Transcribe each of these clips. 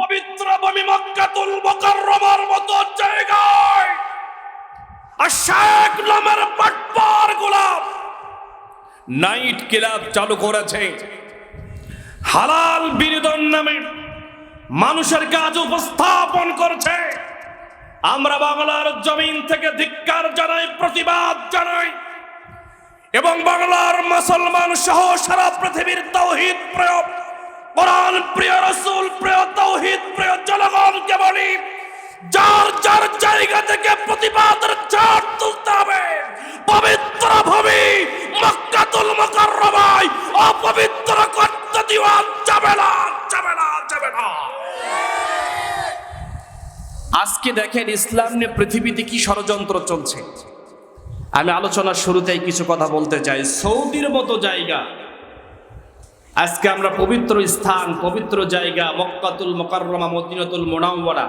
পবিত্র ভূমি মক্কাতুল মুকাররমার মতো জায়গায়। আর শেখ নামের পাটপার গোলাপ নাইট ক্লাব চালু করেছে। হালাল বিনোদন নামে মানুষের কাজ উপস্থাপন করছে। আমরা বাংলার জমিন থেকে ধিক্কার জানাই, প্রতিবাদ জানাই এবং বাংলার মুসলমান সহ সারা পৃথিবীর তৌহিদ প্রয়োগ কোরআন প্রিয় রসুল, প্রিয় তৌহিদ, প্রিয় জনগণকে বলি, যার যার জায়গা থেকে প্রতিবাদের ঝড় তুলতে হবে, পবিত্র ভূমি মক্কাতুল মুকাররমায় অপবিত্র করতে দিওয়ান যাবে না যাবে না যাবে না। আজকে দেখেন ইসলাম নিয়ে পৃথিবীতে কি ষড়যন্ত্র চলছে। আমি আলোচনার শুরুতেই কিছু কথা বলতে চাই। সৌদির মতো জায়গা আজকে আমরা পবিত্র স্থান, পবিত্র জায়গা, মক্কাতুল মোকাররমা, মদিনাতুল মোনাওয়ারা,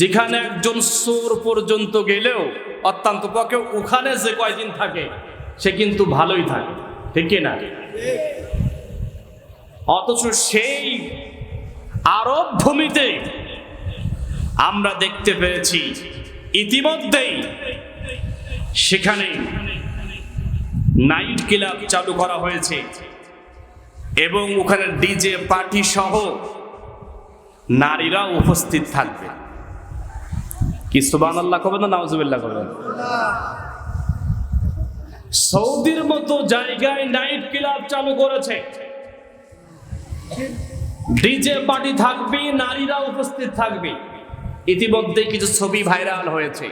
যেখানে একজন সোর পর্যন্ত গেলেও অত্যন্ত পক্ষে ওখানে যে কয়দিন থাকে, সে কিন্তু ভালোই থাকে, ঠিক না অথচ সেই আরব ভূমিতে আমরা দেখতে পেয়েছি, ইতিমধ্যেই সেখানে নাইট ক্লাব চালু করা হয়েছে। এবং ওখানে ডিজে পার্টি সহ নারীরা উপস্থিত থাকবে। কি সুবান আল্লাহ করবেন না নাউজুবিল্লাহ করবেন সৌদির মতো জায়গায় নাইট ক্লাব চালু করেছে। ডিজে পার্টি থাকবে, নারীরা উপস্থিত থাকবে। ইতিমধ্যে কিছু ছবি ভাইরাল হয়েছে।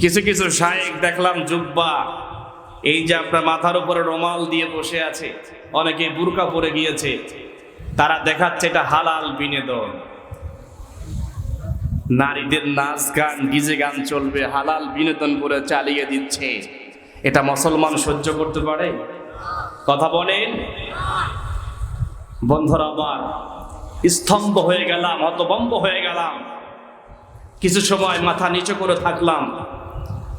কিছু কিছু শায়েক দেখলাম জুব্বা, এই যে আপনার মাথার উপরে রোমাল দিয়ে বসে আছে। অনেকে বুরকা পরে গিয়েছে। তারা দেখাচ্ছে এটা হালাল বিনোদন। নারীদের নাচ গান, গিজে গান চলবে, হালাল বিনোদন করে চালিয়ে দিচ্ছে। এটা মুসলমান সহ্য করতে পারে? কথা বলেন। বন্ধুরা আমার, স্তম্ভ হয়ে গেলাম হতবম্ব হয়ে গেলাম। কিছু সময় মাথা নিচু করে থাকলাম।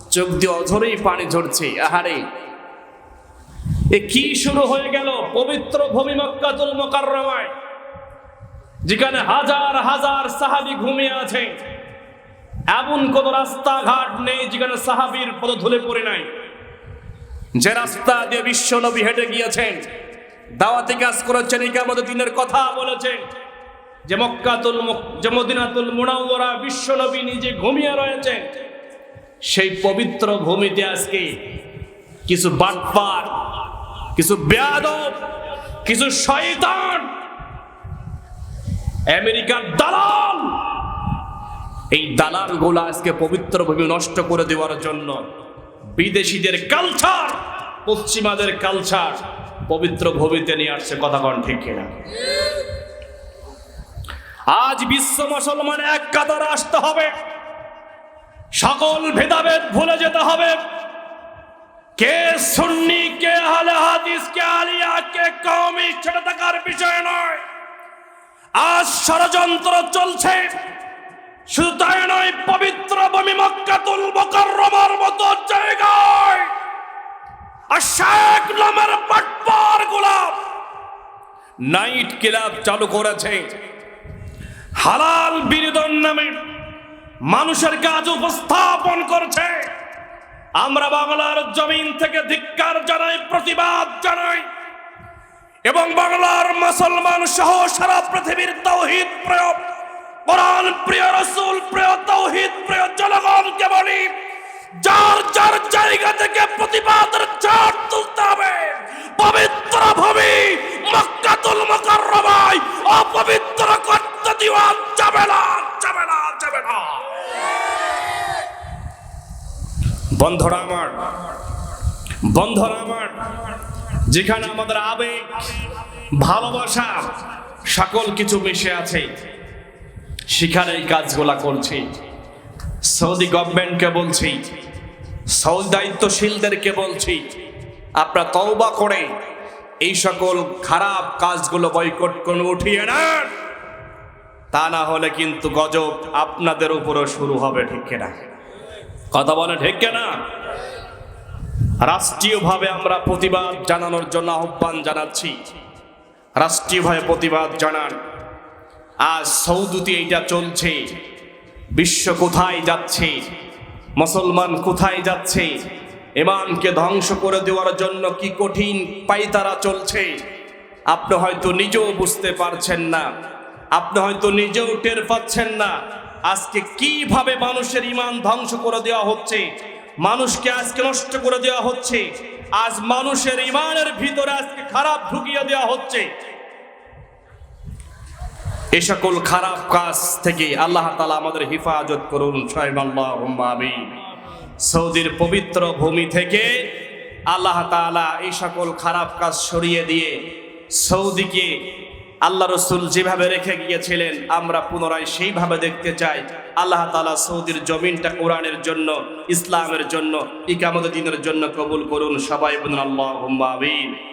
চোখ দিয়ে অঝরেই পানি ঝরছে। আহারে এ কি শুরু হয়ে গেল? পবিত্র ভূমি মক্কাতুল মোকাররমায়, যেখানে হাজার হাজার সাহাবি ঘুমিয়ে আছে। এমন কোন রাস্তাঘাট নেই যেখানে সাহাবির পদধুলে পড়ে নাই। যে রাস্তা দিয়ে বিশ্ব নবী হেঁটে গিয়েছেন, দাওয়াতি কাজ করেছেন, ইকামত দিনের কথা বলেছেন, যে মক্কাতুল মুক- যে মদিনাতুল মুনাওয়ারা বিশ্ব নবী নিজে ঘুমিয়ে রয়েছেন, সেই পবিত্র ভূমিতে আজকে কিছু বাটপার কিছু বেয়াদব, কিছু শয়তান, আমেরিকার দালাল। এই দালালগুলা আজকে পবিত্র ভূমি নষ্ট করে দেওয়ার জন্য বিদেশিদের কালচার পশ্চিমাদের কালচার পবিত্র ভূমিতে নিয়ে আসছে, কথা কন ঠিক কিনা? আজ বিশ্ব মুসলমান এক কাতারে আসতে হবে। সকল ভেদাভেদ ভুলে যেতে হবে। কে সুন্নি, কে আহলে হাদিস, কে আলিয়া, কে কওমি, সেটা দেখার বিষয় নয়। আজ ষড়যন্ত্র চলছে। শুধু তাই নয়, পবিত্র ভূমি মক্কাতুল মুকাররমার মতো জায়গায় আর শেখ নামের পাটপার গোলাপ নাইট ক্লাব চালু করেছে। হালাল বিনোদন নামে মানুষের কাজ উপস্থাপন করছে। আমরা বাংলার জমিন থেকে ধিক্কার জানাই, প্রতিবাদ জানাই এবং বাংলার মুসলমান সহ সারা পৃথিবীর তৌহিদ প্রয়োগ কোরআন প্রিয়, রসুল প্রিয়, তৌহিদ প্রিয় জনগণকে বলি, যার যার জায়গা থেকে প্রতিবাদের ঝড় তুলতে হবে, পবিত্র ভূমি মক্কাতুল মুকাররমায় অপবিত্র করতে দিওয়ান যাবে না যাবে না যাবে না বন্ধুরা আমার বন্ধুরা আমার, যেখানে আমাদের আবেগ, ভালোবাসা, সকল কিছু মিশে আছে, সেখানে এই কাজগুলা করছি। সৌদি গভর্নমেন্টকে বলছি, সৌদি দায়িত্বশীলদেরকে বলছি, আপনারা তওবা করে এই সকল খারাপ কাজগুলো বয়কট করে উঠিয়ে নেন। তা না হলে কিন্তু গজব আপনাদের উপরও শুরু হবে, ঠিক কিনা? কথা বলে ঠিক কিনা? রাষ্ট্রীয়ভাবে আমরা প্রতিবাদ জানানোর জন্য আহ্বান জানাচ্ছি। রাষ্ট্রীয়ভাবে প্রতিবাদ জানান। আজ সৌদিতে এইটা চলছে। বিশ্ব কোথায় যাচ্ছে? মুসলমান কোথায় যাচ্ছে? ইমানকে ধ্বংস করে দেওয়ার জন্য কি কঠিন পাইতারা চলছে? আপনি হয়তো নিজেও বুঝতে পারছেন না। আপনি হয়তো নিজেও টের পাচ্ছেন না। আজকে কীভাবে মানুষের ইমান ধ্বংস করে দেওয়া হচ্ছে? মানুষকে আজকে নষ্ট করে দেওয়া হচ্ছে। আজ মানুষের ইমানের ভিতরে আজকে খারাপ ঢুকিয়ে দেওয়া হচ্ছে। এ সকল খারাপ কাজ থেকে আল্লাহ তালা আমাদের হেফাজত করুন সৌদির পবিত্র ভূমি থেকে আল্লাহ তাআলা এই সকল খারাপ কাজ সরিয়ে দিয়ে সৌদিকে আল্লাহ রসুল যেভাবে রেখে গিয়েছিলেন, আমরা পুনরায় সেইভাবে দেখতে চাই। আল্লাহ তালা সৌদির জমিনটা কোরআনের জন্য, ইসলামের জন্য ইকামত দিনের জন্য কবুল করুন সবাই বলুন আল্লাহ